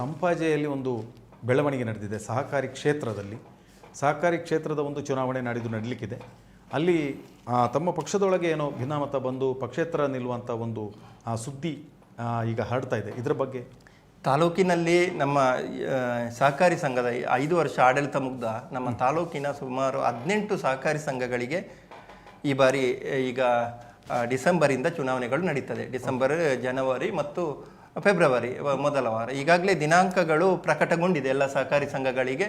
ಸಂಪಾಜೆಯಲ್ಲಿ ಒಂದು ಬೆಳವಣಿಗೆ ನಡೆದಿದೆ ಸಹಕಾರಿ ಕ್ಷೇತ್ರದಲ್ಲಿ. ಸಹಕಾರಿ ಕ್ಷೇತ್ರದ ಒಂದು ಚುನಾವಣೆ ನಡೆದು ನಡೀಲಿಕ್ಕಿದೆ. ಅಲ್ಲಿ ತಮ್ಮ ಪಕ್ಷದೊಳಗೆ ಏನೋ ಭಿನ್ನಾಮತ ಬಂದು ಪಕ್ಷೇತರ ನಿಲ್ಲುವಂಥ ಒಂದು ಸುದ್ದಿ ಈಗ ಹರಡ್ತಾ ಇದೆ. ಇದರ ಬಗ್ಗೆ? ತಾಲೂಕಿನಲ್ಲಿ ನಮ್ಮ ಸಹಕಾರಿ ಸಂಘದ ಐದು ವರ್ಷ ಆಡಳಿತ ಮುಗ್ಧ ನಮ್ಮ ತಾಲೂಕಿನ ಸುಮಾರು ಹದಿನೆಂಟು ಸಹಕಾರಿ ಸಂಘಗಳಿಗೆ ಈ ಬಾರಿ ಈಗ ಡಿಸೆಂಬರಿಂದ ಚುನಾವಣೆಗಳು ನಡೀತದೆ. ಡಿಸೆಂಬರ್ ಜನವರಿ ಮತ್ತು ಫೆಬ್ರವರಿ ಮೊದಲ ವಾರ. ಈಗಾಗಲೇ ದಿನಾಂಕಗಳು ಪ್ರಕಟಗೊಂಡಿದೆ ಎಲ್ಲ ಸಹಕಾರಿ ಸಂಘಗಳಿಗೆ.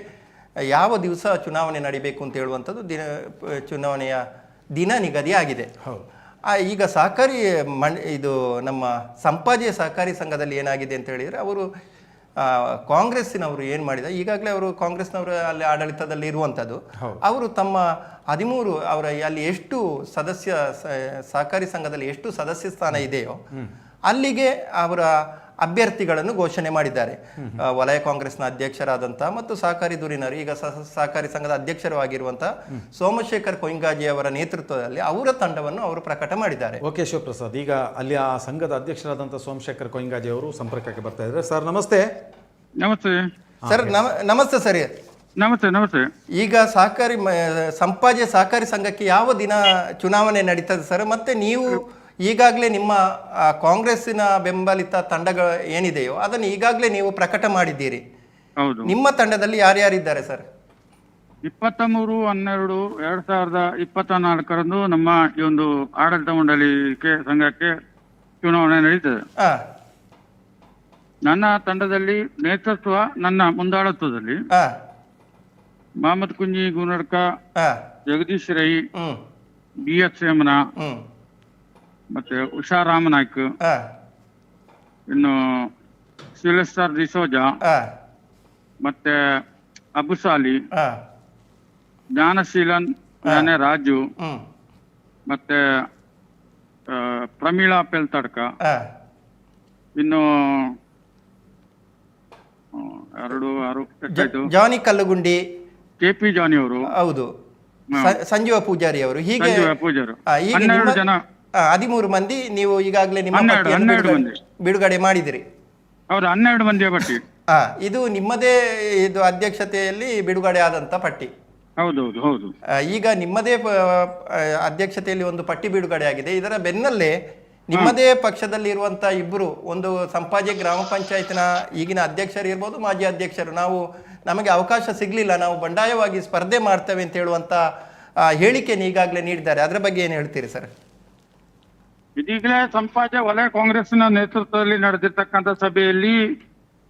ಯಾವ ದಿವಸ ಚುನಾವಣೆ ನಡಿಬೇಕು ಅಂತ ಹೇಳುವಂಥದ್ದು ದಿನ ಚುನಾವಣೆಯ ದಿನ ನಿಗದಿ ಆಗಿದೆ. ಹೌದು. ಆ, ಈಗ ಸಹಕಾರಿ ಮಣ್ ಇದು ನಮ್ಮ ಸಂಪಾಜಿ ಸಹಕಾರಿ ಸಂಘದಲ್ಲಿ ಏನಾಗಿದೆ ಅಂತ ಹೇಳಿದರೆ ಅವರು ಕಾಂಗ್ರೆಸ್ಸಿನವರು ಏನು ಮಾಡಿದ ಈಗಾಗಲೇ ಅವರು ಕಾಂಗ್ರೆಸ್ನವರು ಅಲ್ಲಿ ಆಡಳಿತದಲ್ಲಿ ಇರುವಂಥದ್ದು. ಅವರು ತಮ್ಮ ಹದಿಮೂರು ಅವರ ಅಲ್ಲಿ ಎಷ್ಟು ಸದಸ್ಯ ಸಹಕಾರಿ ಸಂಘದಲ್ಲಿ ಎಷ್ಟು ಸದಸ್ಯ ಸ್ಥಾನ ಇದೆಯೋ ಅಲ್ಲಿಗೆ ಅವರ ಅಭ್ಯರ್ಥಿಗಳನ್ನು ಘೋಷಣೆ ಮಾಡಿದ್ದಾರೆ. ವಲಯ ಕಾಂಗ್ರೆಸ್ನ ಅಧ್ಯಕ್ಷರಾದಂತಹ ಮತ್ತು ಸಹಕಾರಿ ಧುರೀಣರು ಈಗ ಸಹಕಾರಿ ಸಂಘದ ಅಧ್ಯಕ್ಷರು ಆಗಿರುವಂತಹ ಸೋಮಶೇಖರ್ ಕೊಯಿಂಗಾಜಿ ಅವರ ನೇತೃತ್ವದಲ್ಲಿ ಅವರ ತಂಡವನ್ನು ಅವರು ಪ್ರಕಟ ಮಾಡಿದ್ದಾರೆ. ಓಕೆ ಶಿವಪ್ರಸಾದ್ ಈಗ ಅಲ್ಲಿ ಆ ಸಂಘದ ಅಧ್ಯಕ್ಷರಾದಂತಹ ಸೋಮಶೇಖರ್ ಕೊಯಿಂಗಾಜಿ ಅವರು ಸಂಪರ್ಕಕ್ಕೆ ಬರ್ತಾ ಇದ್ದಾರೆ. ಸರ್ ನಮಸ್ತೆ. ನಮಸ್ತೆ. ಸರ್ ನಮ ನಮಸ್ತೆ ಸರ್. ನಮಸ್ತೆ ನಮಸ್ತೆ. ಈಗ ಸಹಕಾರಿ ಮ- ಸಂಪಾಜೆ ಸಹಕಾರಿ ಸಂಘಕ್ಕೆ ಯಾವ ದಿನ ಚುನಾವಣೆ ನಡೀತದೆ ಸರ್? ಮತ್ತೆ ನೀವು ಈಗಾಗಲೇ ನಿಮ್ಮ ಕಾಂಗ್ರೆಸ್ಸಿನ ಬೆಂಬಲಿತ ತಂಡಗಳು ಏನಿದೆಯೋ ಅದನ್ನು ಈಗಾಗಲೇ ನೀವು ಪ್ರಕಟ ಮಾಡಿದ್ದೀರಿ. ಹೌದು. ನಿಮ್ಮ ತಂಡದಲ್ಲಿ ಯಾರ್ಯಾರಿದ್ದಾರೆ ಸರ್? ಇಪ್ಪತ್ತ ಮೂರು ಹನ್ನೆರಡು ಎರಡ್ ಸಾವಿರದ ಇಪ್ಪತ್ತ ನಾಲ್ಕರಂದು ನಮ್ಮ ಈ ಒಂದು ಆಡಳಿತ ಮಂಡಳಿಗೆ ಸಂಘಕ್ಕೆ ಚುನಾವಣೆ ನಡೀತದೆ. ಆ, ನನ್ನ ತಂಡದಲ್ಲಿ ನೇತೃತ್ವ ನನ್ನ ಮುಂದಾಳತ್ವದಲ್ಲಿ ಆ, ಮಹಮ್ಮದ್ ಕುಂಜಿ ಗುನಡ್ಕ ಆ, ಜಗದೀಶ್ ರೈ ಹ್ಮ್. ಬಿ ಎಚ್ ರೇಮನ ಹ್ಮ್. ಮತ್ತೆ ಉಷಾ ರಾಮನಾಯ್ಕ್ ಆ, ಇನ್ನು ಸಿಲೆಸ್ಟರ್ ಡಿಸೋಜಾ ಆ, ಮತ್ತೆ ಅಬುಸಾಲಿ ಆ, ಜ್ಞಾನಶೀಲನ್ ಜ್ಞಾನೆ ರಾಜು ಹ್ಮ್. ಮತ್ತೆ ಆ, ಪ್ರಮೀಳಾ ಪೆಲ್ತಡ್ಕ ಆ, ಇನ್ನು ಆ, ಎರಡು ಆರು ಎಷ್ಟಾಯ್ತು? ಜಾನಿ ಕಲ್ಲುಗುಂಡಿ. ಕೆ ಪಿ ಜಾನಿ ಅವರು ಹೌದು ಸ- ಸಂಜೀವ ಪೂಜಾರಿ ಅವರು ಹೀಗೆ ಸಂಜೀವ ಪೂಜಾರು ಆ, ಈಗ ಹನ್ನೆರಡು ನಿಮ್ಮ- ಜನ ಹದಿಮೂರು ಮಂದಿ ನೀವು ಈಗಾಗಲೇ ನಿಮ್ಮ ಹನ್ನೆರಡು, ಪಟ್ಟಿಯನ್ನು ಹನ್ನೆರಡು ಬಿಡುಗಡೆ- ಬಿಡುಗಡೆ ಮಾಡಿದಿರಿ. ಹೌದು ಹನ್ನೆರಡು ಮಂದಿಯ ಪಟ್ಟಿ. ಹಾ ಇದು ನಿಮ್ಮದೇ ಇದು ಅಧ್ಯಕ್ಷತೆಯಲ್ಲಿ ಬಿಡುಗಡೆ ಆದಂತ ಪಟ್ಟಿ. ಹೌದೌದು ಹೌದು. ಆ, ಈಗ ನಿಮ್ಮದೇ ಪ- ಆ, ಅಧ್ಯಕ್ಷತೆಯಲ್ಲಿ ಒಂದು ಪಟ್ಟಿ ಬಿಡುಗಡೆ ಆಗಿದೆ. ಇದರ ಬೆನ್ನಲ್ಲೇ ನಿಮ್ಮದೇ ಪಕ್ಷದಲ್ಲಿ ಇರುವಂತ ಇಬ್ಬರು ಒಂದು ಸಂಪಾಜೆ ಗ್ರಾಮ ಪಂಚಾಯತ್ನ ಈಗಿನ ಅಧ್ಯಕ್ಷರು ಇರ್ಬೋದು ಮಾಜಿ ಅಧ್ಯಕ್ಷರು. ನಾವು ನಮಗೆ ಅವಕಾಶ ಸಿಗ್ಲಿಲ್ಲ. ನಾವು ಬಂಡಾಯವಾಗಿ ಸ್ಪರ್ಧೆ ಮಾಡ್ತೇವೆ ಅಂತ ಹೇಳುವಂತ ಆ, ಹೇಳಿಕೆಯನ್ನು ಈಗಾಗಲೇ ನೀಡಿದ್ದಾರೆ. ಅದರ ಬಗ್ಗೆ ಏನು ಹೇಳ್ತೀರಿ ಸರ್? ಇದೀಗಲೇ ಸಂಪಾಜೆ ವಲಯ ಕಾಂಗ್ರೆಸ್ನ ನೇತೃತ್ವದಲ್ಲಿ ನಡೆದಿರ್ತಕ್ಕಂಥ ಸಭೆಯಲ್ಲಿ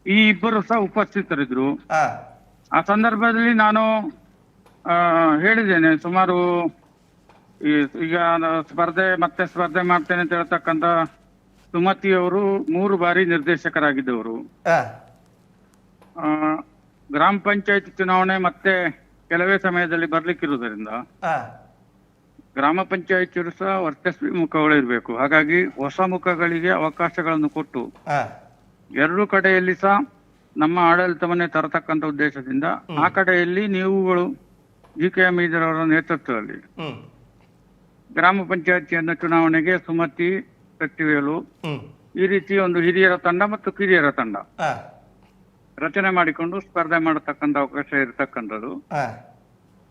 ಈ ಇಬ್ಬರು ಸಹ ಉಪಸ್ಥಿತರಿದ್ರು. ಆ. ಸಂದರ್ಭದಲ್ಲಿ ನಾನು ಆ, ಹೇಳಿದ್ದೇನೆ ಸುಮಾರು ಈಗ ಸ್ಪರ್ಧೆ ಮತ್ತೆ ಸ್ಪರ್ಧೆ ಮಾಡ್ತೇನೆ ಅಂತ ಹೇಳ್ತಕ್ಕಂಥ ಸುಮತಿ ಅವರು ಮೂರು ಬಾರಿ ನಿರ್ದೇಶಕರಾಗಿದ್ದವರು. ಗ್ರಾಮ ಪಂಚಾಯತ್ ಚುನಾವಣೆ ಮತ್ತೆ ಕೆಲವೇ ಸಮಯದಲ್ಲಿ ಬರ್ಲಿಕ್ಕಿರುವುದರಿಂದ ಗ್ರಾಮ ಪಂಚಾಯತಿಯರು ಸಹ ವರ್ಚಸ್ವಿ ಮುಖಗಳು ಇರಬೇಕು. ಹಾಗಾಗಿ ಹೊಸ ಮುಖಗಳಿಗೆ ಅವಕಾಶಗಳನ್ನು ಕೊಟ್ಟು ಎರಡು ಕಡೆಯಲ್ಲಿ ಸಹ ನಮ್ಮ ಆಡಳಿತವನ್ನೇ ತರತಕ್ಕಂತ ಉದ್ದೇಶದಿಂದ ಆ ಕಡೆಯಲ್ಲಿ ನೀವುಗಳು ಜಿ ಕೆ ಎಂ ಅವರ ನೇತೃತ್ವದಲ್ಲಿ ಗ್ರಾಮ ಪಂಚಾಯತಿಯನ್ನ ಚುನಾವಣೆಗೆ ಸುಮತಿ ಕಟ್ಟಿವೇಲು ಈ ರೀತಿ ಒಂದು ಹಿರಿಯರ ತಂಡ ಮತ್ತು ಕಿರಿಯರ ತಂಡ ರಚನೆ ಮಾಡಿಕೊಂಡು ಸ್ಪರ್ಧೆ ಮಾಡತಕ್ಕಂತ ಅವಕಾಶ ಇರತಕ್ಕಂಥದ್ದು.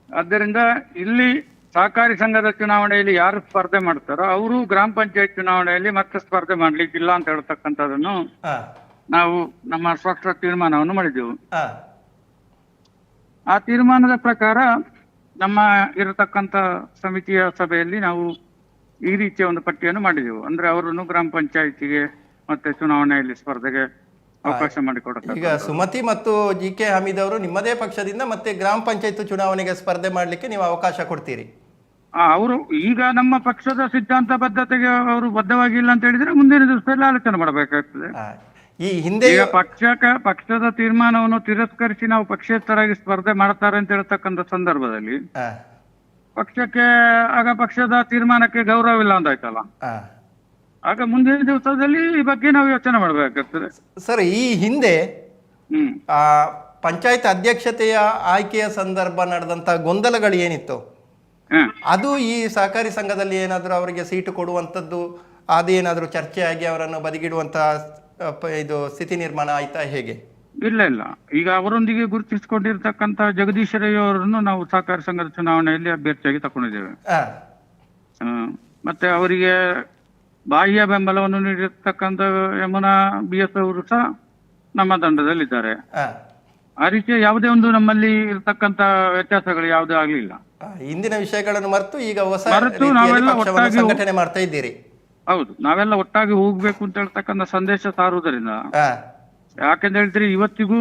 ಆದ್ದರಿಂದ ಇಲ್ಲಿ ಸಹಕಾರಿ ಸಂಘದ ಚುನಾವಣೆಯಲ್ಲಿ ಯಾರು ಸ್ಪರ್ಧೆ ಮಾಡ್ತಾರೋ ಅವರು ಗ್ರಾಮ ಪಂಚಾಯತ್ ಚುನಾವಣೆಯಲ್ಲಿ ಮತ್ತೆ ಸ್ಪರ್ಧೆ ಮಾಡ್ಲಿಕ್ಕಿಲ್ಲ ಅಂತ ಹೇಳ್ತಕ್ಕಂಥದ್ದನ್ನು ನಾವು ನಮ್ಮ ಸ್ಪಷ್ಟ ತೀರ್ಮಾನವನ್ನು ಮಾಡಿದೆವು. ಆ ತೀರ್ಮಾನದ ಪ್ರಕಾರ ನಮ್ಮ ಇರತಕ್ಕಂತ ಸಮಿತಿಯ ಸಭೆಯಲ್ಲಿ ನಾವು ಈ ರೀತಿಯ ಒಂದು ಪಟ್ಟಿಯನ್ನು ಮಾಡಿದೆವು. ಅಂದ್ರೆ ಅವರನ್ನು ಗ್ರಾಮ ಪಂಚಾಯತಿಗೆ ಮತ್ತೆ ಚುನಾವಣೆಯಲ್ಲಿ ಸ್ಪರ್ಧೆಗೆ ಅವಕಾಶ ಈಗ ಸುಮತಿ ಮತ್ತು ಜಿ ಕೆ ಹಮೀದ್ ಅವರು ನಿಮ್ಮದೇ ಪಕ್ಷದಿಂದ ಮತ್ತೆ ಗ್ರಾಮ ಪಂಚಾಯತ್ ಚುನಾವಣೆಗೆ ಸ್ಪರ್ಧೆ ಮಾಡಲಿಕ್ಕೆ ನೀವು ಅವಕಾಶ ಕೊಡ್ತೀರಿ. ಅವರು ಈಗ ನಮ್ಮ ಪಕ್ಷದ ಸಿದ್ಧಾಂತ ಬದ್ಧತೆಗೆ ಅವರು ಬದ್ಧವಾಗಿಲ್ಲ ಅಂತ ಹೇಳಿದ್ರೆ ಮುಂದಿನ ದಿವಸದಲ್ಲಿ ಆಲೋಚನೆ ಮಾಡಬೇಕಾಗ್ತದೆ. ಈ ಹಿಂದೆ ಈಗ ಪಕ್ಷಕ ಪಕ್ಷದ ತೀರ್ಮಾನವನ್ನು ತಿರಸ್ಕರಿಸಿ ನಾವು ಪಕ್ಷೇತರಾಗಿ ಸ್ಪರ್ಧೆ ಮಾಡ್ತಾರೆ ಅಂತ ಹೇಳ್ತಕ್ಕಂಥ ಸಂದರ್ಭದಲ್ಲಿ ಪಕ್ಷಕ್ಕೆ ಆಗ ಪಕ್ಷದ ತೀರ್ಮಾನಕ್ಕೆ ಗೌರವ ಇಲ್ಲ ಅಂದಾಯ್ತಲ್ಲ? ಆಗ ಮುಂದಿನ ದಿವಸದಲ್ಲಿ ಈ ಬಗ್ಗೆ ನಾವು ಯೋಚನೆ ಮಾಡಬೇಕಾಗ್ತದೆ. ಸರ್ ಈ ಹಿಂದೆ ಪಂಚಾಯತ್ ಅಧ್ಯಕ್ಷತೆಯ ಆಯ್ಕೆಯ ಸಂದರ್ಭ ನಡೆದಂತ ಗೊಂದಲಗಳು ಏನಿತ್ತು? ಅದು ಈ ಸಹಕಾರಿ ಸಂಘದಲ್ಲಿ ಏನಾದರೂ ಅವರಿಗೆ ಸೀಟು ಕೊಡುವಂಥದ್ದು ಅದೇನಾದರೂ ಚರ್ಚೆಯಾಗಿ ಅವರನ್ನು ಬದಿಗಿಡುವಂತಹ ಇದು ಸ್ಥಿತಿ ನಿರ್ಮಾಣ ಆಯ್ತಾ ಹೇಗೆ? ಇಲ್ಲ ಇಲ್ಲ. ಈಗ ಅವರೊಂದಿಗೆ ಗುರುತಿಸಿಕೊಂಡಿರ್ತಕ್ಕಂಥ ಜಗದೀಶ್ ರೈ ಅವರನ್ನು ನಾವು ಸಹಕಾರಿ ಸಂಘದ ಚುನಾವಣೆಯಲ್ಲಿ ಅಭ್ಯರ್ಥಿಯಾಗಿ ತಕೊಂಡಿದ್ದೇವೆ ಮತ್ತೆ ಅವರಿಗೆ ಬಾಹ್ಯ ಬೆಂಬಲವನ್ನು ನೀಡಿರ್ತಕ್ಕಂಥ ಯಮುನಾ ಬಿ ಎಸ್ ಅವರು ಸಹ ನಮ್ಮ ತಂಡದಲ್ಲಿದ್ದಾರೆ. ಆ ರೀತಿಯ ಯಾವುದೇ ಒಂದು ನಮ್ಮಲ್ಲಿ ಇರತಕ್ಕಂತ ವ್ಯತ್ಯಾಸಗಳು ಯಾವುದೇ ಆಗ್ಲಿಲ್ಲ. ಹಿಂದಿನ ವಿಷಯಗಳನ್ನು ಮರೆತು ಈಗ ಹೊಸ ಮರೆತು ನಾವೆಲ್ಲ ಒಟ್ಟಾಗಿ ಸಂಘಟನೆ ಮಾಡ್ತಾ ಇದ್ದೀರಿ. ಹೌದು ನಾವೆಲ್ಲ ಒಟ್ಟಾಗಿ ಹೋಗ್ಬೇಕು ಅಂತ ಹೇಳ್ತಕ್ಕಂಥ ಸಂದೇಶ ಸಾರುವುದರಿಂದ ಯಾಕೆಂತ ಹೇಳಿದ್ರೆ ಇವತ್ತಿಗೂ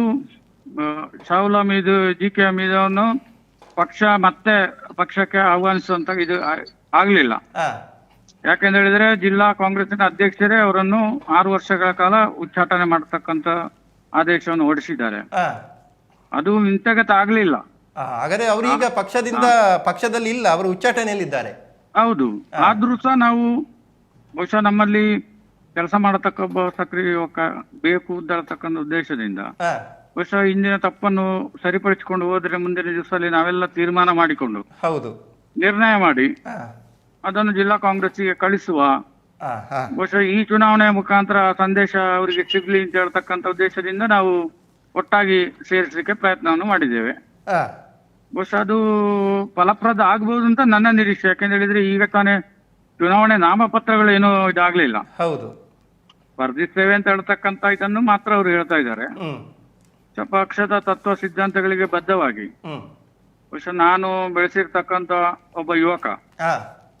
ಶಾಹುಲ್ ಹಮೀದ್ ಜಿ ಕೆ ಮೀದವನ್ನು ಪಕ್ಷ ಮತ್ತೆ ಪಕ್ಷಕ್ಕೆ ಆಹ್ವಾನಿಸುವಂತ ಇದು ಆಗ್ಲಿಲ್ಲ. ಯಾಕೆಂತ ಹೇಳಿದ್ರೆ ಜಿಲ್ಲಾ ಕಾಂಗ್ರೆಸ್ನ ಅಧ್ಯಕ್ಷರೇ ಅವರನ್ನು ಆರು ವರ್ಷಗಳ ಕಾಲ ಉಚ್ಚಾಟನೆ ಮಾಡತಕ್ಕಂತ ಆದೇಶವನ್ನು ಹೊರಡಿಸಿದ್ದಾರೆ. ಅದು ಇಂತಗತ ಆಗ್ಲಿಲ್ಲ. ಹಾಗಾದ್ರೆ ಅವರು ಈಗ ಪಕ್ಷದಿಂದ ಪಕ್ಷದಲ್ಲಿ ಇಲ್ಲ ಅವರು ಉಚ್ಚಾಟನೆಯಲ್ಲಿದ್ದಾರೆ. ಹೌದು. ಆದ್ರೂ ಸಹ ನಾವು ಬಹುಶಃ ನಮ್ಮಲ್ಲಿ ಕೆಲಸ ಮಾಡತಕ್ಕ ಸಕ್ರಿಯ ಯುವಕ ಬೇಕು ಅಂತಕ್ಕಂಥ ಉದ್ದೇಶದಿಂದ ಬಹುಶಃ ಇಂದಿನ ತಪ್ಪನ್ನು ಸರಿಪಡಿಸಿಕೊಂಡು ಹೋದ್ರೆ ಮುಂದಿನ ದಿವಸದಲ್ಲಿ ನಾವೆಲ್ಲ ತೀರ್ಮಾನ ಮಾಡಿಕೊಂಡು ಹೌದು. ನಿರ್ಣಯ ಮಾಡಿ ಅದನ್ನು ಜಿಲ್ಲಾ ಕಾಂಗ್ರೆಸ್ಸಿಗೆ ಕಳಿಸುವ ಬಹುಶಃ ಈ ಚುನಾವಣೆಯ ಮುಖಾಂತರ ಸಂದೇಶ ಅವರಿಗೆ ಸಿಗ್ಲಿ ಅಂತ ಹೇಳ್ತಕ್ಕಂಥ ಉದ್ದೇಶದಿಂದ ನಾವು ಒಟ್ಟಾಗಿ ಸೇರಿಸಲಿಕ್ಕೆ ಪ್ರಯತ್ನವನ್ನು ಮಾಡಿದ್ದೇವೆ. ಬಹುಶಃ ಅದು ಫಲಪ್ರದ ಆಗ್ಬಹುದು ಅಂತ ನನ್ನ ನಿರೀಕ್ಷೆ. ಯಾಕೆಂತ ಹೇಳಿದ್ರೆ ಈಗ ತಾನೇ ಚುನಾವಣೆ ನಾಮಪತ್ರಗಳು ಏನು ಇದಾಗ್ಲಿಲ್ಲ. ಹೌದು. ಸ್ಪರ್ಧಿಸ್ತೇವೆ ಅಂತ ಹೇಳ್ತಕ್ಕಂತ ಇದನ್ನು ಮಾತ್ರ ಅವರು ಹೇಳ್ತಾ ಇದ್ದಾರೆ. ಪಕ್ಷದ ತತ್ವ ಸಿದ್ಧಾಂತಗಳಿಗೆ ಬದ್ಧವಾಗಿ. ಬಹುಶಃ ನಾನು ಬೆಳೆಸಿರ್ತಕ್ಕಂತ ಒಬ್ಬ ಯುವಕ.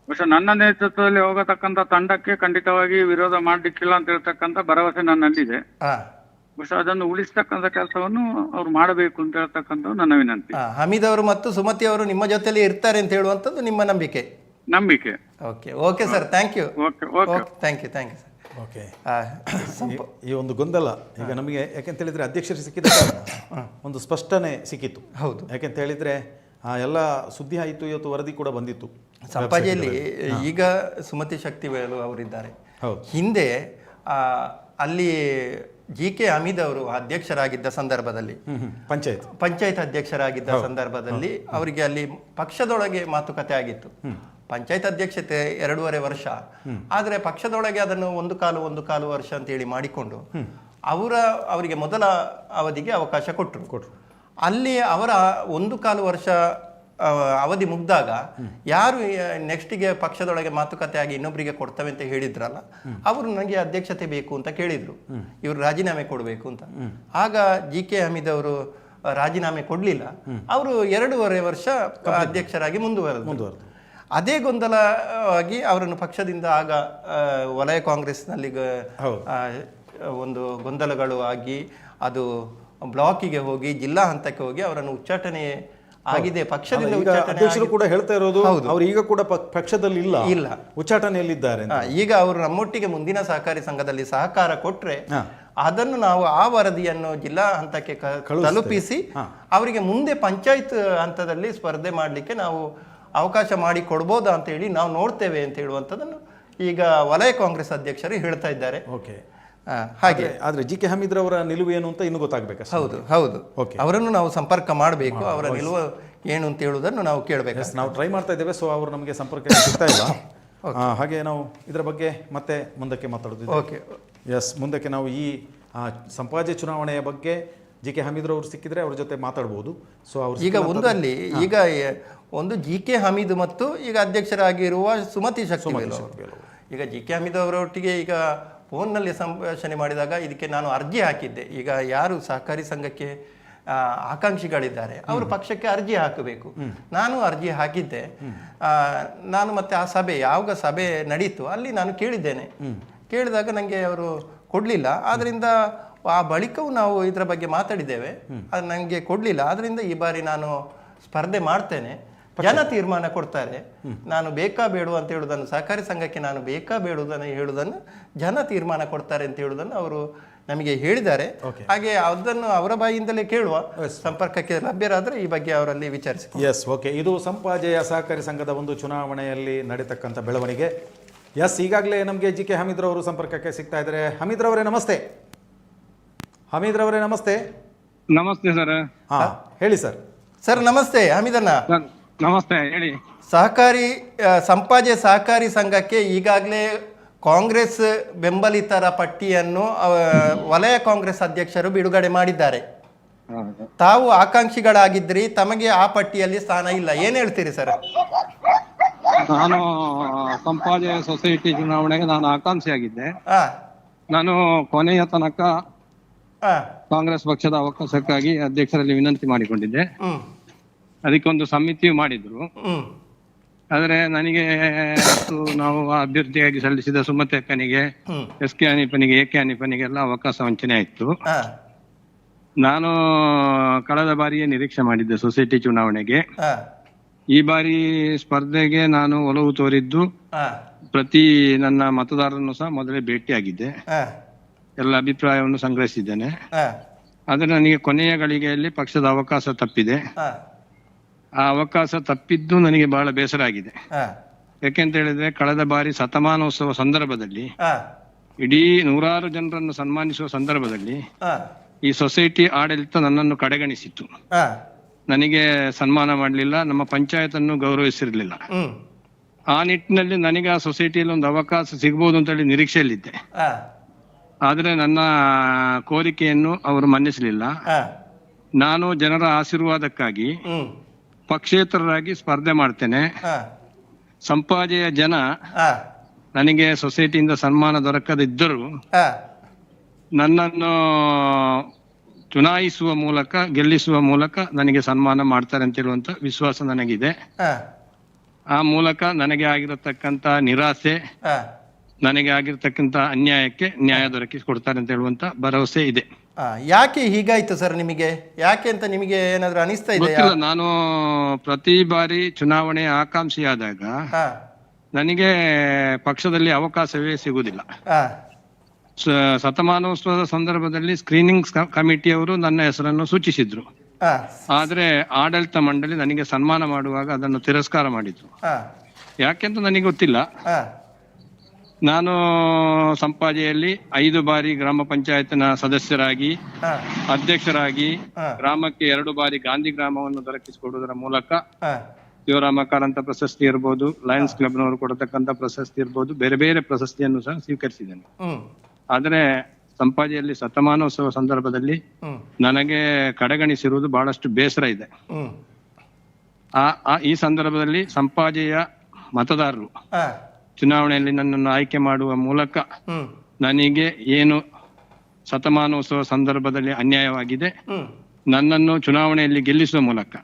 ಬಹುಶಃ ನನ್ನ ನೇತೃತ್ವದಲ್ಲಿ ಹೋಗತಕ್ಕಂತ ತಂಡಕ್ಕೆ ಖಂಡಿತವಾಗಿ ವಿರೋಧ ಮಾಡ್ಲಿಕ್ಕಿಲ್ಲ ಅಂತ ಹೇಳ್ತಕ್ಕಂತ ಭರವಸೆ ನನ್ನಲ್ಲಿದೆ. ಅದನ್ನು ಉಳಿಸ್ತಕ್ಕಂಥ ಕೆಲಸವನ್ನು ಅವ್ರು ಮಾಡಬೇಕು ಅಂತ ಹೇಳ್ತಕ್ಕಂಥ ನನ್ನ ವಿನಂತಿ. ಹಮೀದ್ ಅವರು ಮತ್ತು ಸುಮತಿ ಅವರು ನಿಮ್ಮ ಜೊತೆಲಿ ಇರ್ತಾರೆ ಅಂತ ಹೇಳುವಂಥದ್ದು ನಿಮ್ಮ ನಂಬಿಕೆ. ನಂಬಿಕೆ. Okay okay sir thank you okay okay. Thank you thank you sir okay. ಆ, ಈ- ಈ ಒಂದು ಗೊಂದಲ ಈಗ ನಮಗೆ ಯಾಕೆಂತ ಹೇಳಿದ್ರೆ ಅಧ್ಯಕ್ಷರು ಸಿಕ್ಕಿದ ಒಂದು ಸ್ಪಷ್ಟನೆ ಸಿಕ್ಕಿತ್ತು ಹೌದು. ಯಾಕೆಂತ ಹೇಳಿದ್ರೆ ಆ ಎಲ್ಲ ಸುದ್ದಿ ಆಯಿತು ಇವತ್ತು ವರದಿ ಕೂಡ ಬಂದಿತ್ತು. ಸಂಪಾಜಿಯಲ್ಲಿ ಈಗ ಸುಮತಿ ಶಕ್ತಿ ವೇಳು ಅವರಿದ್ದಾರೆ. ಹೌದು. ಹಿಂದೆ ಆ, ಅಲ್ಲಿ ಜಿ ಕೆ ಹಮೀದ್ ಅವರು ಅಧ್ಯಕ್ಷರಾಗಿದ್ದ ಸಂದರ್ಭದಲ್ಲಿ ಪಂಚಾಯತ್. ಪಂಚಾಯತ್ ಅಧ್ಯಕ್ಷರಾಗಿದ್ದ ಸಂದರ್ಭದಲ್ಲಿ ಅವರಿಗೆ ಅಲ್ಲಿ ಪಕ್ಷದೊಳಗೆ ಮಾತುಕತೆ ಆಗಿತ್ತು. ಪಂಚಾಯತ್ ಅಧ್ಯಕ್ಷತೆ ಎರಡೂವರೆ ವರ್ಷ. ಆದರೆ ಪಕ್ಷದೊಳಗೆ ಅದನ್ನು ಒಂದು ಕಾಲು ಒಂದು ಕಾಲು ವರ್ಷ ಅಂತ ಹೇಳಿ ಮಾಡಿಕೊಂಡು ಅವರ ಅವರಿಗೆ ಮೊದಲ ಅವಧಿಗೆ ಅವಕಾಶ ಕೊಟ್ಟರು. ಕೊಟ್ರು. ಅಲ್ಲಿ ಅವರ ಒಂದು ಕಾಲು ವರ್ಷ ಅವಧಿ ಮುಗ್ದಾಗ ಯಾರು ನೆಕ್ಸ್ಟಿಗೆ ಪಕ್ಷದೊಳಗೆ ಮಾತುಕತೆ ಆಗಿ ಇನ್ನೊಬ್ಬರಿಗೆ ಕೊಡ್ತವೆ ಅಂತ ಹೇಳಿದ್ರಲ್ಲ ಅವರು ನನಗೆ ಅಧ್ಯಕ್ಷತೆ ಬೇಕು ಅಂತ ಕೇಳಿದರು. ಇವರು ರಾಜೀನಾಮೆ ಕೊಡಬೇಕು ಅಂತ. ಆಗ ಜಿ ಕೆ ಹಮೀದ್ ಅವರು ರಾಜೀನಾಮೆ ಕೊಡಲಿಲ್ಲ. ಅವರು ಎರಡೂವರೆ ವರ್ಷ ಅಧ್ಯಕ್ಷರಾಗಿ ಮುಂದುವರೆದರು. ಮುಂದುವರೆದು ಅದೇ ಗೊಂದಲವಾಗಿ ಅವರನ್ನು ಪಕ್ಷದಿಂದ ಆಗ ವಲಯ ಕಾಂಗ್ರೆಸ್ನಲ್ಲಿ ಒಂದು ಗೊಂದಲಗಳು ಆಗಿ ಅದು ಬ್ಲಾಕಿಗೆ ಹೋಗಿ ಜಿಲ್ಲಾ ಹಂತಕ್ಕೆ ಹೋಗಿ ಅವರನ್ನು ಉಚ್ಚಾಟನೆ ಆಗಿದೆ ಪಕ್ಷದಿಂದ ಅಧ್ಯಕ್ಷರು ಕೂಡ ಹೇಳ್ತಾ ಇರೋದು ಹೌದು. ಅವ್ರು ಈಗ ಕೂಡ ಪಕ್ಷದಲ್ಲಿ ಇಲ್ಲ. ಇಲ್ಲ. ಉಚ್ಚಾಟನೆಯಲ್ಲಿದ್ದಾರೆ. ಈಗ ಅವರು ನಮ್ಮೊಟ್ಟಿಗೆ ಮುಂದಿನ ಸಹಕಾರಿ ಸಂಘದಲ್ಲಿ ಸಹಕಾರ ಕೊಟ್ರೆ ಅದನ್ನು ನಾವು ಆ ವರದಿಯನ್ನು ಜಿಲ್ಲಾ ಹಂತಕ್ಕೆ ತಲುಪಿಸಿ ಅವರಿಗೆ ಮುಂದೆ ಪಂಚಾಯತ್ ಹಂತದಲ್ಲಿ ಸ್ಪರ್ಧೆ ಮಾಡಲಿಕ್ಕೆ ನಾವು ಅವಕಾಶ ಮಾಡಿ ಕೊಡ್ಬೋದಾ ಅಂತ ಹೇಳಿ ನಾವು ನೋಡ್ತೇವೆ ಅಂತ ಹೇಳುವಂಥದ್ದನ್ನು ಈಗ ವಲಯ ಕಾಂಗ್ರೆಸ್ ಅಧ್ಯಕ್ಷರು ಹೇಳ್ತಾ ಇದ್ದಾರೆ. ಓಕೆ. ಹಾಗೆ. ಆದ್ರೆ ಜಿ ಕೆ ಹಮೀದ್ ಅವರ ನಿಲುವು ಏನು ಅಂತ ಇನ್ನು ಗೊತ್ತಾಗಬೇಕು ಹೌದು ಹೌದು. ಓಕೆ ಅವರನ್ನು ನಾವು ಸಂಪರ್ಕ ಮಾಡಬೇಕು ಅವರ ನಿಲುವು ಏನು ಅಂತ ಹೇಳುವುದನ್ನು ನಾವು ಕೇಳಬೇಕು ನಾವು ಟ್ರೈ ಮಾಡ್ತಾ ಇದ್ದೇವೆ ಸೊ ಅವರು ನಮಗೆ ಸಂಪರ್ಕ ಸಿಗ್ತಾ ಇಲ್ಲ. ಹಾಗೆ ನಾವು ಇದರ ಬಗ್ಗೆ ಮತ್ತೆ ಮುಂದಕ್ಕೆ ಮಾತಾಡೋದು ಓಕೆ ಎಸ್ ಮುಂದಕ್ಕೆ ನಾವು ಈ ಸಂಪಾಜೆ ಚುನಾವಣೆಯ ಬಗ್ಗೆ ಜಿ ಕೆ ಹಮೀದ್ ಅವರು ಸಿಕ್ಕಿದ್ರೆ ಅವ್ರ ಜೊತೆ ಮಾತಾಡ್ಬೋದು. ಸೊ ಅವ್ರು ಈಗ ಒಂದು ಅಲ್ಲಿ ಈಗ ಒಂದು ಜಿ ಕೆ ಹಮೀದ್ ಮತ್ತು ಈಗ ಅಧ್ಯಕ್ಷರಾಗಿರುವ ಸುಮತಿ ಶಕ್ತಿ. ಈಗ ಜಿ ಕೆ ಹಮೀದ್ ಅವರೊಟ್ಟಿಗೆ ಈಗ ಫೋನ್ನಲ್ಲಿ ಸಂಭಾಷಣೆ ಮಾಡಿದಾಗ ಇದಕ್ಕೆ ನಾನು ಅರ್ಜಿ ಹಾಕಿದ್ದೆ. ಈಗ ಯಾರು ಸಹಕಾರಿ ಸಂಘಕ್ಕೆ ಆಕಾಂಕ್ಷಿಗಳಿದ್ದಾರೆ ಅವರು ಪಕ್ಷಕ್ಕೆ ಅರ್ಜಿ ಹಾಕಬೇಕು. ನಾನು ಅರ್ಜಿ ಹಾಕಿದ್ದೆ. ನಾನು ಮತ್ತೆ ಆ ಸಭೆ ಯಾವಾಗ ಸಭೆ ನಡೀತು ಅಲ್ಲಿ ನಾನು ಕೇಳಿದ್ದೇನೆ. ಕೇಳಿದಾಗ ನನಗೆ ಅವರು ಕೊಡಲಿಲ್ಲ. ಆದ್ರಿಂದ ಆ ಬಳಿಕವೂ ನಾವು ಇದರ ಬಗ್ಗೆ ಮಾತಾಡಿದ್ದೇವೆ. ಅದು ನನಗೆ ಕೊಡಲಿಲ್ಲ. ಆದ್ದರಿಂದ ಈ ಬಾರಿ ನಾನು ಸ್ಪರ್ಧೆ ಮಾಡ್ತೇನೆ. ಜನ ತೀರ್ಮಾನ ಕೊಡ್ತಾರೆ. ನಾನು ಬೇಕಾ ಬೇಡುವ ಅಂತ ಹೇಳುದನ್ನು ಸಹಕಾರಿ ಸಂಘಕ್ಕೆ ನಾನು ಬೇಕಾ ಬೇಡುವುದನ್ನು ಹೇಳುವುದನ್ನು ಜನ ತೀರ್ಮಾನ ಕೊಡ್ತಾರೆ ಅಂತ ಹೇಳುದನ್ನು ಅವರು ನಮಗೆ ಹೇಳಿದ್ದಾರೆ. ಹಾಗೆ ಅದನ್ನು ಅವರ ಬಾಯಿಯಿಂದಲೇ ಕೇಳುವ ಸಂಪರ್ಕಕ್ಕೆ ಲಭ್ಯರಾದರೆ ಈ ಬಗ್ಗೆ ಅವರಲ್ಲಿ ವಿಚಾರಿಸಿ ಎಸ್ ಓಕೆ. ಇದು ಸಂಪಾಜೆಯ ಸಹಕಾರಿ ಸಂಘದ ಒಂದು ಚುನಾವಣೆಯಲ್ಲಿ ನಡೀತಕ್ಕಂಥ ಬೆಳವಣಿಗೆ. ಎಸ್ ಈಗಾಗಲೇ ನಮಗೆ ಜಿ ಕೆ ಹಮೀದ್ರವರು ಸಂಪರ್ಕಕ್ಕೆ ಸಿಗ್ತಾ ಇದ್ದಾರೆ. ಹಮೀದ್ರವರೇ ನಮಸ್ತೆ. ಹಮೀದ್ರವರೇ ನಮಸ್ತೆ. ನಮಸ್ತೆ ಸರ್. ಹಾ ಹೇಳಿ ಸರ್. ಸರ್ ನಮಸ್ತೆ. ಹಮೀದಣ್ಣ. ನಮಸ್ತೆ ಹೇಳಿ. ಸಹಕಾರಿ ಸಂಪಾಜೆ ಸಹಕಾರಿ ಸಂಘಕ್ಕೆ ಈಗಾಗಲೇ ಕಾಂಗ್ರೆಸ್ ಬೆಂಬಲಿತರ ಪಟ್ಟಿಯನ್ನು ವಲಯ ಕಾಂಗ್ರೆಸ್ ಅಧ್ಯಕ್ಷರು ಬಿಡುಗಡೆ ಮಾಡಿದ್ದಾರೆ. ತಾವು ಆಕಾಂಕ್ಷಿಗಳಾಗಿದ್ರಿ ತಮಗೆ ಆ ಪಟ್ಟಿಯಲ್ಲಿ ಸ್ಥಾನ ಇಲ್ಲ. ಏನ್ ಹೇಳ್ತೀರಿ ಸರ್? ನಾನು ಸಂಪಾಜೆ ಸೊಸೈಟಿ ಚುನಾವಣೆಗೆ ನಾನು ಆಕಾಂಕ್ಷಿಯಾಗಿದ್ದೆ. ನಾನು ಕೊನೆಯ ತನಕ ಕಾಂಗ್ರೆಸ್ ಪಕ್ಷದ ಅವಕಾಶಕ್ಕಾಗಿ ಅಧ್ಯಕ್ಷರಲ್ಲಿ ವಿನಂತಿ ಮಾಡಿಕೊಂಡಿದ್ದೆ. ಅದಕ್ಕೊಂದು ಸಮಿತಿಯು ಮಾಡಿದ್ರು. ಆದ್ರೆ ನನಗೆ ಮತ್ತು ನಾವು ಅಭ್ಯರ್ಥಿಯಾಗಿ ಸಲ್ಲಿಸಿದ ಸುಮತಿ ಅಕ್ಕನಿಗೆ ಎಸ್ ಕೆ ಅನಿಪನಿಗೆ ಎ ಕೆ ಹನೀಫನಿಗೆಲ್ಲ ಅವಕಾಶ ವಂಚನೆ ಆಯಿತು. ನಾನು ಕಳೆದ ಬಾರಿಯೇ ನಿರೀಕ್ಷೆ ಮಾಡಿದ್ದೆ ಸೊಸೈಟಿ ಚುನಾವಣೆಗೆ. ಈ ಬಾರಿ ಸ್ಪರ್ಧೆಗೆ ನಾನು ಒಲವು ತೋರಿದ್ದು ಪ್ರತಿ ನನ್ನ ಮತದಾರರನ್ನು ಸಹ ಮೊದಲೇ ಭೇಟಿಯಾಗಿದ್ದೆ. ಎಲ್ಲ ಅಭಿಪ್ರಾಯವನ್ನು ಸಂಗ್ರಹಿಸಿದ್ದೇನೆ. ಆದರೆ ನನಗೆ ಕೊನೆಯ ಗಳಿಗೆಯಲ್ಲಿ ಪಕ್ಷದ ಅವಕಾಶ ತಪ್ಪಿದೆ. ಆ ಅವಕಾಶ ತಪ್ಪಿದ್ದು ನನಗೆ ಬಹಳ ಬೇಸರ ಆಗಿದೆ. ಯಾಕೆಂತ ಹೇಳಿದ್ರೆ ಕಳೆದ ಬಾರಿ ಶತಮಾನೋತ್ಸವ ಸಂದರ್ಭದಲ್ಲಿ ಇಡೀ ನೂರಾರು ಜನರನ್ನು ಸನ್ಮಾನಿಸುವ ಸಂದರ್ಭದಲ್ಲಿ ಈ ಸೊಸೈಟಿ ಆಡಳಿತ ನನ್ನನ್ನು ಕಡೆಗಣಿಸಿತ್ತು. ನನಗೆ ಸನ್ಮಾನ ಮಾಡಲಿಲ್ಲ ನಮ್ಮ ಪಂಚಾಯತ್ ಅನ್ನು ಗೌರವಿಸಿರಲಿಲ್ಲ ಆ ನಿಟ್ಟಿನಲ್ಲಿ ನನಗೆ ಆ ಸೊಸೈಟಿಯಲ್ಲಿ ಒಂದು ಅವಕಾಶ ಸಿಗ್ಬೋದು ಅಂತ ಹೇಳಿ ನಿರೀಕ್ಷೆಯಲ್ಲಿದ್ದೆ. ಆದರೆ ನನ್ನ ಕೋರಿಕೆಯನ್ನು ಅವರು ಮನ್ನಿಸಲಿಲ್ಲ. ನಾನು ಜನರ ಆಶೀರ್ವಾದಕ್ಕಾಗಿ ಪಕ್ಷೇತರರಾಗಿ ಸ್ಪರ್ಧೆ ಮಾಡ್ತೇನೆ. ಸಂಪಾಜೆಯ ಜನ ನನಗೆ ಸೊಸೈಟಿಯಿಂದ ಸನ್ಮಾನ ದೊರಕದಿದ್ದರೂ ನನ್ನನ್ನು ಚುನಾಯಿಸುವ ಮೂಲಕ ಗೆಲ್ಲಿಸುವ ಮೂಲಕ ನನಗೆ ಸನ್ಮಾನ ಮಾಡ್ತಾರೆ ಅಂತ ಹೇಳುವಂತ ವಿಶ್ವಾಸ ನನಗಿದೆ. ಆ ಮೂಲಕ ನನಗೆ ಆಗಿರತಕ್ಕಂತ ನಿರಾಸೆ ನನಗೆ ಆಗಿರತಕ್ಕಂತ ಅನ್ಯಾಯಕ್ಕೆ ನ್ಯಾಯ ದೊರಕಿಸಿ ಕೊಡ್ತಾರೆ ಅಂತ ಹೇಳುವಂತ ಭರವಸೆ ಇದೆ. ಯಾಕೆ ಹೀಗಾಯ್ತು ಸರ್ ನಿಮಗೆ? ಯಾಕೆ ಅಂತ ನಿಮಗೆ ಏನಾದ್ರೂ ಅನಿಸ್ತಾ ಇದೆ ಗೊತ್ತಿಲ್ಲ ನಾನು ಪ್ರತಿ ಬಾರಿ ಚುನಾವಣೆ ಆಕಾಂಕ್ಷಿಯಾದಾಗ ಹಾ. ನನಗೆ ಪಕ್ಷದಲ್ಲಿ ಅವಕಾಶವೇ ಸಿಗುವುದಿಲ್ಲ ಹಾ. ಸ- ಶತಮಾನೋತ್ಸವದ ಸಂದರ್ಭದಲ್ಲಿ ಸ್ಕ್ರೀನಿಂಗ್ ಕಮಿಟಿಯವರು ನನ್ನ ಹೆಸರನ್ನು ಸೂಚಿಸಿದ್ರು. ಹಾ. ಆದ್ರೆ ಆಡಳಿತ ಮಂಡಳಿ ನನಗೆ ಸನ್ಮಾನ ಮಾಡುವಾಗ ಅದನ್ನು ತಿರಸ್ಕಾರ ಮಾಡಿದ್ರು. ಹಾ. ಯಾಕೆಂತ ನನಗೆ ಗೊತ್ತಿಲ್ಲ. ಹಾ. ನಾನು ಸಂಪಾಜೆಯಲ್ಲಿ ಐದು ಬಾರಿ ಗ್ರಾಮ ಪಂಚಾಯತ್ನ ಸದಸ್ಯರಾಗಿ ಅಧ್ಯಕ್ಷರಾಗಿ ಗ್ರಾಮಕ್ಕೆ ಎರಡು ಬಾರಿ ಗಾಂಧಿ ಗ್ರಾಮವನ್ನು ದೊರಕಿಸಿಕೊಡುವುದರ ಮೂಲಕ ಶಿವರಾಮ ಕಾರಂತ ಪ್ರಶಸ್ತಿ ಇರ್ಬೋದು ಲಯನ್ಸ್ ಕ್ಲಬ್ನವರು ಕೊಡತಕ್ಕಂತ ಪ್ರಶಸ್ತಿ ಇರ್ಬೋದು ಬೇರೆ ಬೇರೆ ಪ್ರಶಸ್ತಿಯನ್ನು ಸಹ ಸ್ವೀಕರಿಸಿದ್ದೇನೆ. ಆದರೆ ಸಂಪಾಜೆಯಲ್ಲಿ ಶತಮಾನೋತ್ಸವ ಸಂದರ್ಭದಲ್ಲಿ ನನಗೆ ಕಡೆಗಣಿಸಿರುವುದು ಬಹಳಷ್ಟು ಬೇಸರ ಇದೆ. ಆ ಈ ಸಂದರ್ಭದಲ್ಲಿ ಸಂಪಾಜೆಯ ಮತದಾರರು ಚುನಾವಣೆಯಲ್ಲಿ ನನ್ನನ್ನು ಆಯ್ಕೆ ಮಾಡುವ ಮೂಲಕ ನನಗೆ ಏನು ಶತಮಾನೋತ್ಸವ ಸಂದರ್ಭದಲ್ಲಿ ಅನ್ಯಾಯವಾಗಿದೆ ನನ್ನನ್ನು ಚುನಾವಣೆಯಲ್ಲಿ ಗೆಲ್ಲಿಸುವ ಮೂಲಕ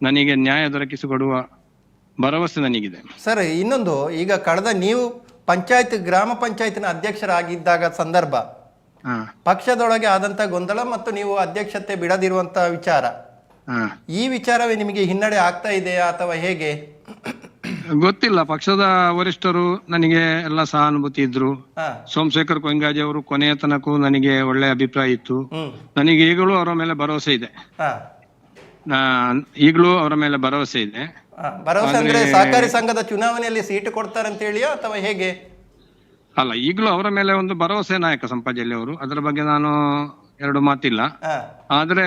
ನನಗೆ ನ್ಯಾಯ ದೊರಕಿಸಿಕೊಡುವ ಭರವಸೆ ನನಗಿದೆ. ಸರ್ ಇನ್ನೊಂದು ಈಗ ಕಳೆದ ನೀವು ಪಂಚಾಯತ್ ಗ್ರಾಮ ಪಂಚಾಯತ್ನ ಅಧ್ಯಕ್ಷರಾಗಿದ್ದಾಗ ಸಂದರ್ಭ. ಪಕ್ಷದೊಳಗೆ ಆದಂತ ಗೊಂದಲ ಮತ್ತು ನೀವು ಅಧ್ಯಕ್ಷತೆ ಬಿಡದಿರುವಂತಹ ವಿಚಾರ. ಈ ವಿಚಾರವೇ ನಿಮಗೆ ಹಿನ್ನಡೆ ಆಗ್ತಾ ಇದೆಯಾ ಅಥವಾ ಹೇಗೆ? ಗೊತ್ತಿಲ್ಲ. ಪಕ್ಷದ ವರಿಷ್ಠರು ನನಗೆ ಎಲ್ಲ ಸಹಾನುಭೂತಿ ಇದ್ರು. ಸೋಮಶೇಖರ್ ಕೊಂಗಾಜಿ ಅವರು ಕೊನೆಯ ತನಕೂ ನನಗೆ ಒಳ್ಳೆ ಅಭಿಪ್ರಾಯ ಇತ್ತು. ನನಗೆ ಈಗಲೂ ಅವರ ಮೇಲೆ ಭರವಸೆ ಇದೆ. ಈಗಲೂ ಅವರ ಮೇಲೆ ಭರವಸೆ ಇದೆ. ಹಾ. ಭರವಸೆ ಅಂದ್ರೆ ಸಹಕಾರಿ ಸಂಘದ ಚುನಾವಣೆಯಲ್ಲಿ ಸೀಟು ಕೊಡ್ತಾರೆ ಅಂತ ಹೇಳಿಯೋ ಅಥವಾ ಹೇಗೆ? ಅಲ್ಲ ಈಗಲೂ ಅವರ ಮೇಲೆ ಒಂದು ಭರವಸೆ ನಾಯಕ ಸಂಪಾಜಲ್ಲಿ ಅವರು. ಅದರ ಬಗ್ಗೆ ನಾನು ಎರಡು ಮಾತಿಲ್ಲ. ಆದ್ರೆ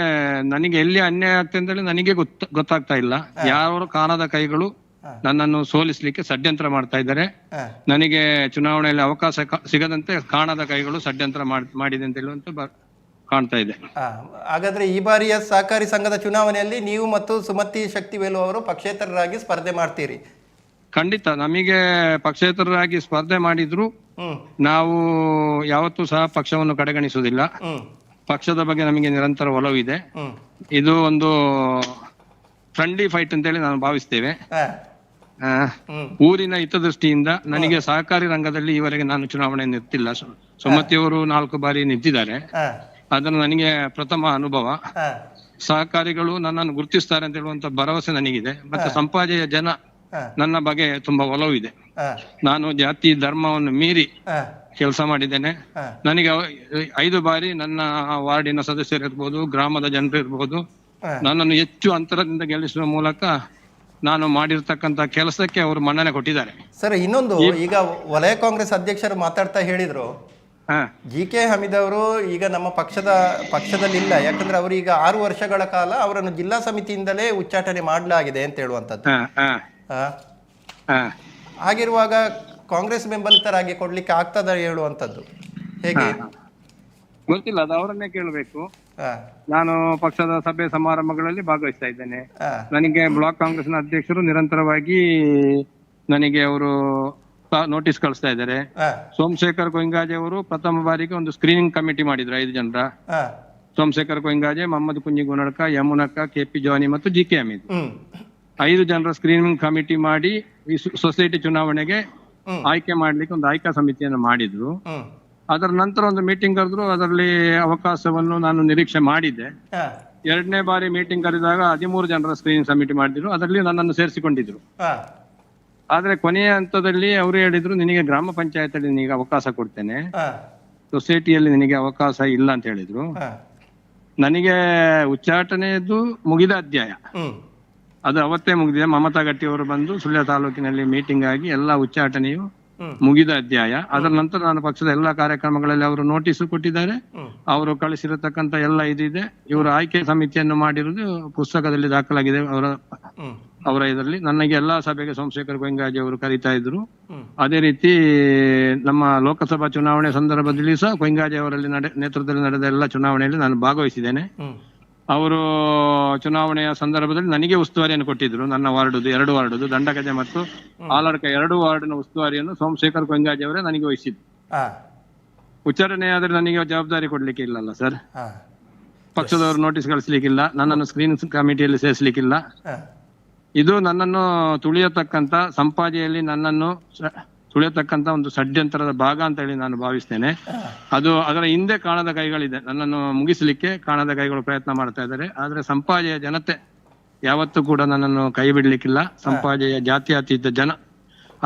ನನಗೆ ಎಲ್ಲಿ ಅನ್ಯಾಯ ಆಗ್ತದೆ ಅಂತೇಳಿ ನನಗೆ ಗೊತ್ತ ಗೊತ್ತಾಗ್ತಾ ಇಲ್ಲ. ಯಾರು ಕಾಣದ ಕೈಗಳು. ನನ್ನನ್ನು ಸೋಲಿಸಲಿಕ್ಕೆ ಷಡ್ಯಂತ್ರ ಮಾಡ್ತಾ ಇದ್ದಾರೆ. ನನಗೆ ಚುನಾವಣೆಯಲ್ಲಿ ಅವಕಾಶ ಸಿಗದಂತೆ ಕಾಣದ ಕೈಗಳು ಷಡ್ಯಂತ್ರ ಮಾಡ್- ಮಾಡಿದೆ ಅಂತ ಹೇಳುವಂತ ಕಾಣ್ತಾ ಇದೆ. ಹಾಗಾದ್ರೆ ಈ ಬಾರಿಯ ಸಹಕಾರಿ ಸಂಘದ ಚುನಾವಣೆಯಲ್ಲಿ ನೀವು ಮತ್ತು ಸುಮತಿ ಶಕ್ತಿ ವೇಲು ಅವರು ಪಕ್ಷೇತರರಾಗಿ ಸ್ಪರ್ಧೆ ಮಾಡ್ತೀರಿ. ಖಂಡಿತ. ನಮಗೆ ಪಕ್ಷೇತರರಾಗಿ ಸ್ಪರ್ಧೆ ಮಾಡಿದ್ರು ನಾವು ಯಾವತ್ತೂ ಸಹ ಪಕ್ಷವನ್ನು ಕಡೆಗಣಿಸುವುದಿಲ್ಲ. ಪಕ್ಷದ ಬಗ್ಗೆ ನಮಗೆ ನಿರಂತರ ಒಲವಿದೆ ಇದು. ಒಂದು ಫ್ರೆಂಡ್ಲಿ ಫೈಟ್ ಅಂತ ಹೇಳಿ ನಾನು ಭಾವಿಸ್ತೇವೆ. ಊರಿನ ಹಿತದೃಷ್ಟಿಯಿಂದ ನನಗೆ ಸಹಕಾರಿ ರಂಗದಲ್ಲಿ ಈವರೆಗೆ ನಾನು ಚುನಾವಣೆ ನಿಂತಿಲ್ಲ. ಸುಮತಿಯವರು ನಾಲ್ಕು ಬಾರಿ ನಿಂತಿದ್ದಾರೆ. ಅದನ್ನು ನನಗೆ ಪ್ರಥಮ ಅನುಭವ. ಸಹಕಾರಿಗಳು ನನ್ನನ್ನು ಗುರುತಿಸ್ತಾರೆ ಅಂತ ಹೇಳುವಂತ ಭರವಸೆ ನನಗಿದೆ. ಮತ್ತೆ ಸಂಪಾಜೆಯ ಜನ ನನ್ನ ಬಗ್ಗೆ ತುಂಬಾ ಒಲವಿದೆ ನಾನು ಜಾತಿ ಧರ್ಮವನ್ನು ಮೀರಿ ಕೆಲಸ ಮಾಡಿದ್ದೇನೆ. ನನಗೆ ಐದು ಬಾರಿ ನನ್ನ ವಾರ್ಡಿನ ಸದಸ್ಯರಿರ್ಬೋದು ಗ್ರಾಮದ ಜನರು ಇರ್ಬೋದು ನನ್ನನ್ನು ಹೆಚ್ಚು ಅಂತರದಿಂದ ಗೆಲ್ಲಿಸುವ ಮೂಲಕ ನಾನು ಮಾಡಿರ್ತಕ್ಕಂತ ಕೆಲಸಕ್ಕೆ ಅವರು ಮನ್ನಣೆ ಕೊಟ್ಟಿದ್ದಾರೆ. ಸರ್ ಇನ್ನೊಂದು ಈಗ ವಲಯ ಕಾಂಗ್ರೆಸ್ ಅಧ್ಯಕ್ಷರು ಮಾತಾಡ್ತಾ ಹೇಳಿದ್ರು. ಹಾ. ಜಿ ಕೆ ಹಮೀದ್ ಅವರು ಈಗ ನಮ್ಮ ಪಕ್ಷದ ಪಕ್ಷದಲ್ಲಿಲ್ಲ ಯಾಕಂದ್ರೆ ಅವರು ಈಗ ಆರು ವರ್ಷಗಳ ಕಾಲ ಅವರನ್ನು ಜಿಲ್ಲಾ ಸಮಿತಿಯಿಂದಲೇ ಉಚ್ಚಾಟನೆ ಮಾಡಲಾಗಿದೆ ಅಂತ ಹೇಳುವಂತದ್ದು ಹಾಗಿರುವಾಗ ಕಾಂಗ್ರೆಸ್ ಬೆಂಬಲಿತರಾಗಿ ಕೊಡ್ಲಿಕ್ಕೆ ಆಗ್ತದ ಹೇಳುವಂತದ್ದು ಹೇಗೆ? ಗೊತ್ತಿಲ್ಲ ಅದು ಅವರನ್ನೇ ಕೇಳಬೇಕು. ನಾನು ಪಕ್ಷದ ಸಭೆ ಸಮಾರಂಭಗಳಲ್ಲಿ ಭಾಗವಹಿಸ್ತಾ ಇದ್ದೇನೆ. ನನಗೆ ಬ್ಲಾಕ್ ಕಾಂಗ್ರೆಸ್ನ ಅಧ್ಯಕ್ಷರು ನಿರಂತರವಾಗಿ ನನಗೆ ಅವರು ನೋಟಿಸ್ ಕಳಿಸ್ತಾ ಇದ್ದಾರೆ. ಸೋಮಶೇಖರ್ ಕೊಯಿಂಗಾಜೆ ಅವರು ಪ್ರಥಮ ಬಾರಿಗೆ ಒಂದು ಸ್ಕ್ರೀನಿಂಗ್ ಕಮಿಟಿ ಮಾಡಿದ್ರು ಐದು ಜನರ. ಸೋಮಶೇಖರ್ ಕೊಯ್ಂಗಾಜೆ ಮೊಹಮ್ಮದ್ ಕುಂಜಿ ಗುಣಡ್ಕ ಯಮುನಕ್ಕ ಕೆಪಿ ಜೋನಿ ಮತ್ತು ಜಿ ಕೆ ಅಮಿತ್ ಐದು ಜನರ ಸ್ಕ್ರೀನಿಂಗ್ ಕಮಿಟಿ ಮಾಡಿ ಈ ಸೊಸೈಟಿ ಚುನಾವಣೆಗೆ ಆಯ್ಕೆ ಮಾಡ್ಲಿಕ್ಕೆ ಒಂದು ಆಯ್ಕಾ ಸಮಿತಿಯನ್ನು ಮಾಡಿದ್ರು. ಅದರ ನಂತರ ಒಂದು ಮೀಟಿಂಗ್ ಕರೆದ್ರು ಅದರಲ್ಲಿ ಅವಕಾಶವನ್ನು ನಾನು ನಿರೀಕ್ಷೆ ಮಾಡಿದ್ದೆ. ಎರಡನೇ ಬಾರಿ ಮೀಟಿಂಗ್ ಕರೆದಾಗ ಹದಿಮೂರು ಜನರ ಸ್ಕ್ರೀನಿಂಗ್ ಸಮಿತಿ ಮಾಡಿದ್ರು ಅದರಲ್ಲಿ ನನ್ನನ್ನು ಸೇರಿಸಿಕೊಂಡಿದ್ರು. ಆದ್ರೆ ಕೊನೆಯ ಹಂತದಲ್ಲಿ ಅವರು ಹೇಳಿದ್ರು ನಿನಗೆ ಗ್ರಾಮ ಪಂಚಾಯತ್ ಅಲ್ಲಿ ನಿನಗೆ ಅವಕಾಶ ಕೊಡ್ತೇನೆ. ಸೊಸೈಟಿಯಲ್ಲಿ ನಿನಗೆ ಅವಕಾಶ ಇಲ್ಲ ಅಂತ ಹೇಳಿದ್ರು. ನನಗೆ ಉಚ್ಚಾಟನೆಯದ್ದು ಮುಗಿದ ಅಧ್ಯಾಯ. ಅದು ಅವತ್ತೇ ಮುಗಿದಿದೆ. ಮಮತಾ ಗಟ್ಟಿ ಅವರು ಬಂದು ಸುಳ್ಯ ತಾಲೂಕಿನಲ್ಲಿ ಮೀಟಿಂಗ್ ಆಗಿ ಎಲ್ಲ ಉಚ್ಚಾಟನೆಯು. ಮುಗಿದ ಅಧ್ಯಾಯ. ಅದರ ನಂತರ ನಾನು ಪಕ್ಷದ ಎಲ್ಲಾ ಕಾರ್ಯಕ್ರಮಗಳಲ್ಲಿ ಅವರು ನೋಟಿಸ್ ಕೊಟ್ಟಿದ್ದಾರೆ. ಅವರು ಕಳಿಸಿರತಕ್ಕಂತ ಎಲ್ಲ ಇದಿದೆ. ಇವರು ಆಯ್ಕೆ ಸಮಿತಿಯನ್ನು ಮಾಡಿರುವುದು ಪುಸ್ತಕದಲ್ಲಿ ದಾಖಲಾಗಿದೆ. ಅವರ ಅವರ ಇದರಲ್ಲಿ. ನನಗೆ ಎಲ್ಲಾ ಸಭೆಗೆ ಸೋಮಶೇಖರ್ ಗೊಂಗಾಜಿ ಅವರು ಕರೀತಾ ಇದ್ರು. ಅದೇ ರೀತಿ ನಮ್ಮ ಲೋಕಸಭಾ ಚುನಾವಣೆ ಸಂದರ್ಭದಲ್ಲಿ ಸಹ ಕೊಯ್ಂಗಾಜಿ ಅವರಲ್ಲಿ ನಡೆ ನೇತೃತ್ವದಲ್ಲಿ ನಡೆದ ಎಲ್ಲ ಚುನಾವಣೆಯಲ್ಲಿ ನಾನು ಭಾಗವಹಿಸಿದ್ದೇನೆ. ಅವರು ಚುನಾವಣೆಯ ಸಂದರ್ಭದಲ್ಲಿ ನನಗೆ ಉಸ್ತುವಾರಿಯನ್ನು ಕೊಟ್ಟಿದ್ರು. ನನ್ನ ವಾರ್ಡುದು ಎರಡು ವಾರ್ಡುದು ದಂಡಗಜೆ ಮತ್ತು ಆಲಡ್ಕ ಎರಡು ವಾರ್ಡಿನ ಉಸ್ತುವಾರಿಯನ್ನು ಸೋಮಶೇಖರ್ ಕೊಂಜಾಜಿ ಅವರೇ ನನಗೆ ವಹಿಸಿದ್ರು ಉಚ್ಚಾರಣೆ ಆದ್ರೆ ನನಗೆ ಜವಾಬ್ದಾರಿ ಕೊಡ್ಲಿಕ್ಕೆ ಇಲ್ಲಲ್ಲ ಸರ್. ಪಕ್ಷದವರು ನೋಟಿಸ್ ಕಳಿಸ್ಲಿಕ್ಕಿಲ್ಲ ನನ್ನನ್ನು ಸ್ಕ್ರೀನ್ ಕಮಿಟಿಯಲ್ಲಿ ಸೇರಿಸಲಿಕ್ಕಿಲ್ಲ. ಇದು ನನ್ನನ್ನು ತುಳಿಯತಕ್ಕಂತ ಸಂಪಾದಿಯಲ್ಲಿ ನನ್ನನ್ನು ತುಳಿಯತಕ್ಕಂತ ಒಂದು ಷಡ್ಯಂತರದ ಭಾಗ ಅಂತ ಹೇಳಿ ನಾನು ಭಾವಿಸ್ತೇನೆ. ಅದು ಅದರ ಹಿಂದೆ ಕಾಣದ ಕೈಗಳಿದೆ. ನನ್ನನ್ನು ಮುಗಿಸಲಿಕ್ಕೆ ಕಾಣದ ಕೈಗಳು ಪ್ರಯತ್ನ ಮಾಡ್ತಾ ಇದ್ದಾರೆ. ಆದ್ರೆ ಸಂಪಾಜೆಯ ಜನತೆ ಯಾವತ್ತೂ ಕೂಡ ನನ್ನನ್ನು ಕೈ ಬಿಡ್ಲಿಕ್ಕಿಲ್ಲ. ಸಂಪಾಜೆಯ ಜಾತ್ಯತೀತ ಜನ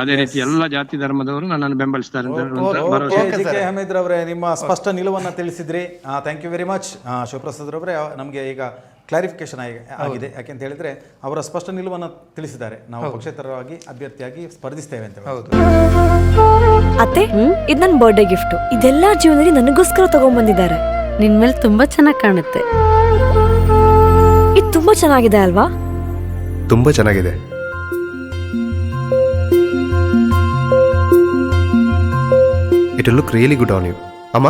ಅದೇ ರೀತಿ ಎಲ್ಲ ಜಾತಿ ಧರ್ಮದವರು ನನ್ನನ್ನು ಬೆಂಬಲಿಸ್ತಾರೆ ಅಂತ ಹಮೀದ್ ರವರೇ ನಿಮ್ಮ ಸ್ಪಷ್ಟ ನಿಲುವನ್ನ ತಿಳಿಸಿದ್ರಿ. Thank you very much Shivaprasad ರವರೇ ನಮಗೆ ಈಗ ಕ್ಲಾರಿಫಿಕೇಶನ್ ಆಗಿದೆ. ಯಾಕೆ ಅಂತ ಹೇಳಿದ್ರೆ ಅವರ ಸ್ಪಷ್ಟ ನಿಲುವನ್ನು ತಿಳಿಸಿದ್ದಾರೆ. ನಾವು ಪಕ್ಷೇತರವಾಗಿ ಅಭ್ಯರ್ಥಿಯಾಗಿ ಸ್ಪರ್ಧಿಸ್ತೇವೆ ಅಂತ ಹೇಳಿ ಹೌದು. ಅತ್ತೆ ಇದು ನನ್ನ ಬರ್ಡೇ ಗಿಫ್ಟ್ ಇದೆಲ್ಲ ಜೀವನದಲ್ಲಿ ನನಗೋಸ್ಕರ ತಗೊಂಡ್ಬಂದಿದ್ದಾರೆ. ನಿನ್ ಮೇಲೆ ತುಂಬಾ ಚೆನ್ನಾಗಿ ಕಾಣುತ್ತೆ. ಇದು ತುಂಬಾ ಚೆನ್ನಾಗಿದೆ ಅಲ್ವಾ? ತುಂಬ ಚೆನ್ನಾಗಿದೆ. It look really good on you ಅಮ್ಮ?